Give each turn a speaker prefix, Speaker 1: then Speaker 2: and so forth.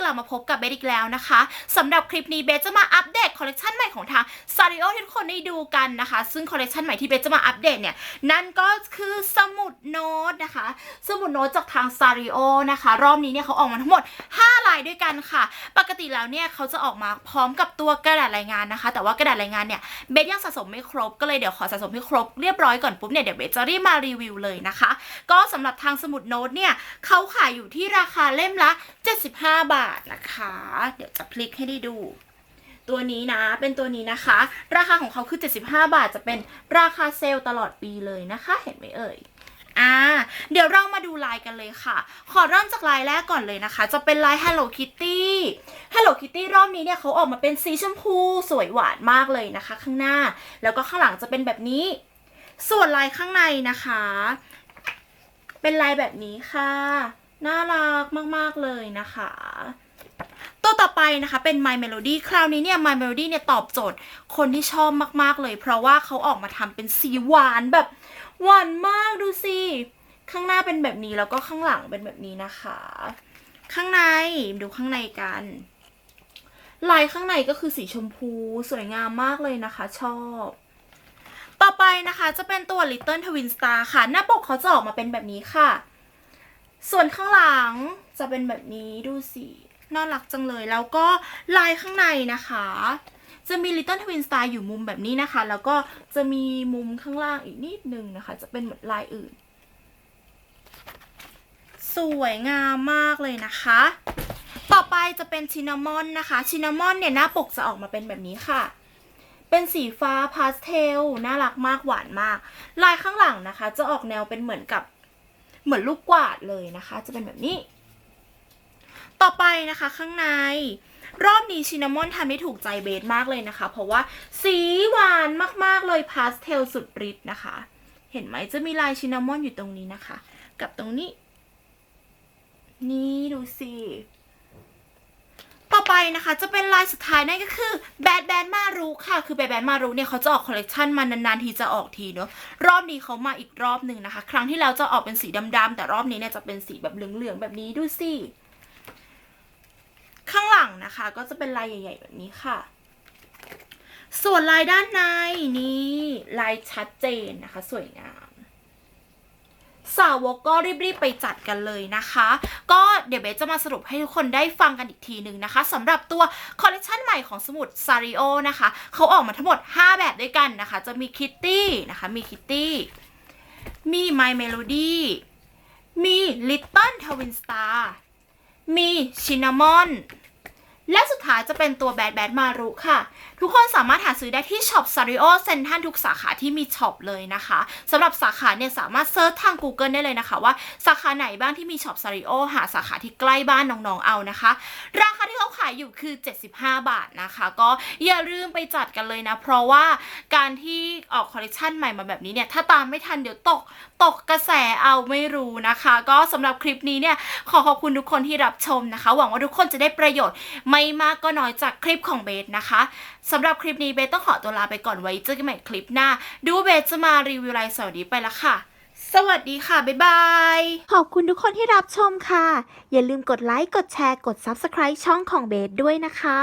Speaker 1: กลับมาพบกับเบสอีกแล้วนะคะสำหรับคลิปนี้เบสจะมาอัปเดตคอลเลคชันใหม่ของทางซาริโอที่ทุกคนได้ดูกันนะคะ ซึ่งคอลเลคชันใหม่ที่เบสจะมาอัปเดตเนี่ยนั่นก็คือสมุดโน้ตนะคะ สมุดโน้ตจากทางซาริโอนะคะ รอบนี้เนี่ยเขาออกมาทั้งหมด 5 ลายด้วยกันค่ะ ปกติแล้วเนี่ยเขาจะออกมาพร้อมกับตัวกระดาษรายงานนะคะ แต่ว่ากระดาษรายงานเนี่ยเบสยังสะสมไม่ครบก็เลยเดี๋ยวขอสะสมให้ครบเรียบร้อยก่อนปุ๊บเนี่ยเดี๋ยวเบสจะรีบมารีวิวเลยนะคะ ก็สำหรับทางสมุดโน้ตเนี่ยเขาขายอยู่ที่ราคาเล่มละ 75 บาทนะคะ เดี๋ยวจะพลิกให้ได้ดู ตัวนี้นะ เป็นตัวนี้นะคะ ราคาของเขาคือ 75 บาท จะเป็นราคาเซลล์ตลอดปีเลยนะคะ เห็นไหมเอ่ยอ่าเดี๋ยวเรามาดูลายกันเลยค่ะ ขอเริ่มจากลายแรกก่อนเลยนะคะ จะเป็นลาย Hello Kitty Hello Kitty รอบนี้เนี่ยเขาออกมาเป็นสีชมพูสวยหวานมากเลยนะคะ ข้างหน้า แล้วก็ข้างหลังจะเป็นแบบนี้ ส่วนลายข้างในนะคะ เป็นลายแบบนี้ค่ะ น่ารักมาก ๆ เลยนะคะ ตัวต่อไปนะคะเป็น My Melody คราวนี้เนี่ย My Melody เนี่ยตอบโจทย์คนที่ชอบมาก ๆ เลย เพราะว่าเขาออกมาทำเป็นสีหวานแบบ หวานมากดูสิ ข้างหน้าเป็นแบบนี้แล้วก็ข้างหลังเป็นแบบนี้นะคะ ข้างในดูข้างในกันลายข้างในก็คือสีชมพูสวยงามมากเลยนะคะ ชอบ ต่อไปนะคะจะเป็นตัว Little Twin Star ค่ะ หน้าปกเขาจะออกมาเป็นแบบนี้ค่ะ ส่วนข้างหลังจะเป็นแบบนี้ดูสิน่ารักจังเลย แล้วก็ลายข้างในนะคะ จะมี Little Twin Star อยู่มุมแบบนี้นะคะ แล้วก็จะมีมุมข้างล่างอีกนิดนึงนะคะ จะเป็นเหมือนลายอื่น สวยงามมากเลยนะคะ ต่อไปจะเป็นชินามอนนะคะชินามอนเนี่ยหน้าปกจะออกมาเป็นแบบนี้ค่ะ เป็นสีฟ้าพาสเทลน่ารักมากหวานมาก ลายข้างหลังนะคะ จะออกแนวเป็นเหมือนกับ เหมือนลูกกวาดเลยนะคะ จะเป็นแบบนี้ ต่อไปนะคะข้างใน รอบนี้ชินามอนทำให้ถูกใจเบสมากเลยนะคะ เพราะว่าสีหวานมากๆเลยพาสเทลสุดฤทธิ์นะคะ เห็นไหมจะมีลายชินามอนอยู่ตรงนี้นะคะ กับตรงนี้ นี่ดูสิ ไปนะคะ จะเป็นลายสุดท้ายนั่นก็คือแบดแบดมารุค่ะ คือแบดแบดมารุเนี่ยเขาจะออกคอลเลกชันมานานๆทีจะออกทีเนอะรอบนี้เขามาอีกรอบหนึ่งนะคะ ครั้งที่แล้วจะออกเป็นสีดำๆแต่รอบนี้เนี่ยจะเป็นสีแบบเหลืองๆแบบนี้ดูสิข้างหลังนะคะ ก็จะเป็นลายใหญ่ ๆ แบบนี้ค่ะ ส่วนลายด้านในนี่ลายชัดเจนนะคะ สวยงาม สาวกก็รีบๆไปจัดกันเลยนะคะ ก็เดี๋ยวเบสจะมาสรุปให้ทุกคนได้ฟังกันอีกทีหนึ่งนะคะสำหรับตัวคอลเลคชันใหม่ของสมุดซาริโอนะคะเขาออกมาทั้งหมด 5 แบบด้วยกันนะคะ จะมีคิตตี้นะคะมีคิตตี้มี My Melody มี Little Twin Star มีชินามอน และสุดท้ายจะเป็นตัวแบดแบดมารุค่ะ ทุกคนสามารถหาซื้อได้ที่ช็อปซาริโอเซ็นทันทุกสาขาที่มีช็อปเลยนะคะสำหรับสาขาเนี่ยสามารถเซิร์ชทาง Google ได้เลยนะคะว่าสาขาไหนบ้างที่มีช็อปซาริโอหาสาขาที่ใกล้บ้านน้องๆเอานะคะ ราคาที่เายอยู่คือ 75 บาทนะคะ ก็อย่าลืมไปจัดกันเลยนะ เพราะว่าการที่ออกคอลเลคชันใหม่มาแบบนี้เนี่ย ถ้าตามไม่ทันเดี๋ยวตกตกกระแสเอาไม่รู้นะคะ ก็สำหรับคลิปนี้เนี่ยขอขอบคุณทุกคนที่รับชมนะคะ หวังว่าทุกคนจะได้ประโยชน์ไม่มากก็น้อยจากคลิปของเบสนะคะสำหรับคลิปนี้เบสต้องขอตัวลาไปก่อนไว้เจอกันใหม่คลิปหน้า ดูเบสจะมารีวิวไลฟ์สวัสดีไปละค่ะ สวัสดีค่ะ บ๊ายบาย
Speaker 2: ขอบคุณทุกคนที่รับชมค่ะ อย่าลืมกดไลค์ กดแชร์ กด Subscribe ช่องของเบสด้วยนะคะ